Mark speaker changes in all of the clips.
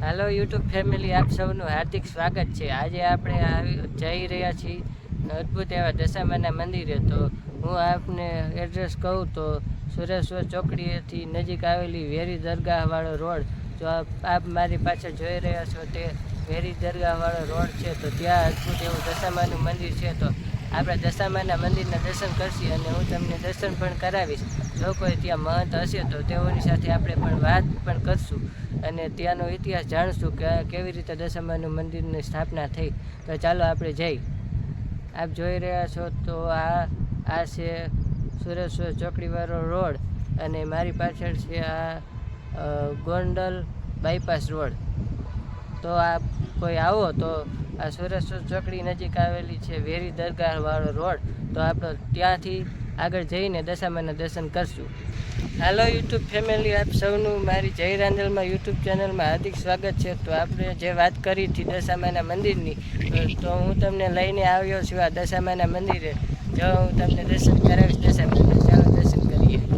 Speaker 1: Hello YouTube family આપ સૌનું હાર્દિક સ્વાગત છે. આજે આપણે આવી જઈ રહ્યા છીએ અદ્ભુત એવા દશામાના મંદિરે. તો હું આપને એડ્રેસ કહું તો સુરેશ્વર ચોકડીએથી નજીક આવેલી વેરી દરગાહવાળો રોડ. જો આપ મારી પાછળ જોઈ રહ્યા છો તે વેરી દરગાહવાળો રોડ છે, તો ત્યાં અદ્ભુત એવું દશામાનું મંદિર છે. તો આપણે દશામાના મંદિરના દર્શન કરશી અને હું તમને દર્શન પણ કરાવીશ. જો કોઈ ત્યાં મહંત હશે તો તેઓની સાથે આપણે પણ વાત પણ કરશું અને ત્યાંનો ઇતિહાસ જાણશું કે કેવી રીતે દશામાનું મંદિરની સ્થાપના થઈ. તો ચાલો આપણે જઈ. આપ જોઈ રહ્યા છો તો આ આ છે સુરેશ્વર ચોકડીવાળો રોડ અને મારી પાછળ છે આ ગોંડલ બાયપાસ રોડ. તો આપ કોઈ આવો તો આ સુરેશ્વર ચોકડી નજીક આવેલી છે વેરી દરગાહવાળો રોડ. તો આપણે ત્યાંથી આગળ જઈને દશામાના દર્શન કરશું. હાલો યુટ્યુબ ફેમિલી આપ સૌનું મારી જય રાંદલમાં યુટ્યુબ ચેનલમાં હાર્દિક સ્વાગત છે. તો આપણે જે વાત કરી હતી દશામાના મંદિરની, તો હું તમને લઈને આવ્યો છું આ દશામાના મંદિરે. જો હું તમને દર્શન કરાવીશ દશામાના, ચાલો દર્શન કરીએ.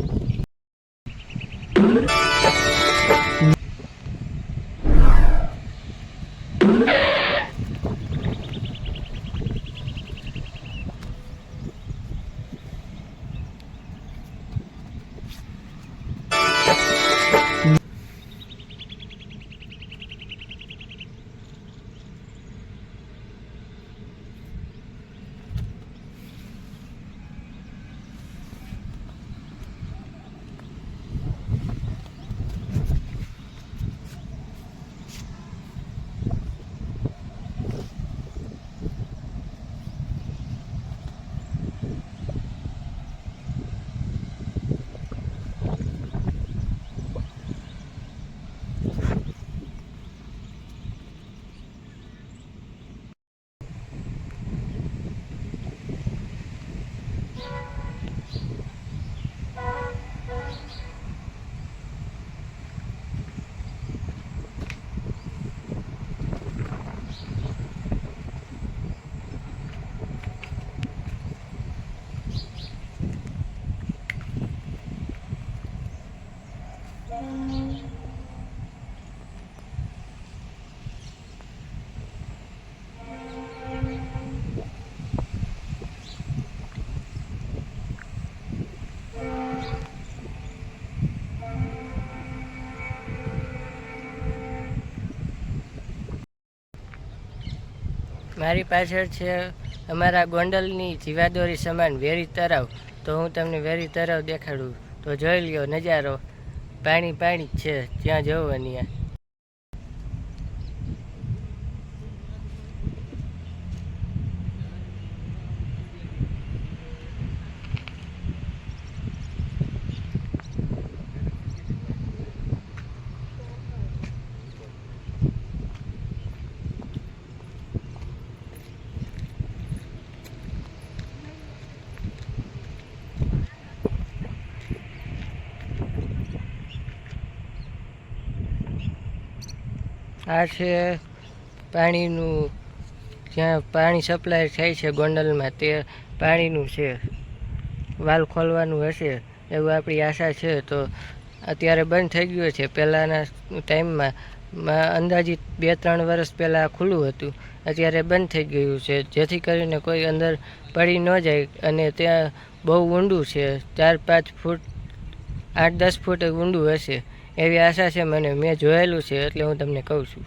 Speaker 1: મારી પાછળ છે અમારા ગોંડલની જીવાદોરી સમાન વેરી તરાવ. તો હું તમને વેરી તરાવ દેખાડું. તો જોઈ લ્યો નજારો. પાણી પાણી જ છે. ત્યાં જવું અહીંયા આ છે પાણીનું, જ્યાં પાણી સપ્લાય થાય છે ગોંડલમાં, તે પાણીનું છે. વાલ ખોલવાનું હશે એવું આપણી આશા છે. તો અત્યારે બંધ થઈ ગયું છે. પહેલાંના ટાઈમમાં અંદાજિત બે ત્રણ વર્ષ પહેલાં ખુલ્લું હતું. અત્યારે બંધ થઈ ગયું છે. જેથી કરીને કોઈ અંદર પડી ન જાય અને ત્યાં બહુ ઊંડું છે. ચાર પાંચ ફૂટ આઠ દસ ફૂટ ઊંડું હશે. એવી આશા છે મને. મેં જોયેલું છે એટલે હું તમને કહું છું.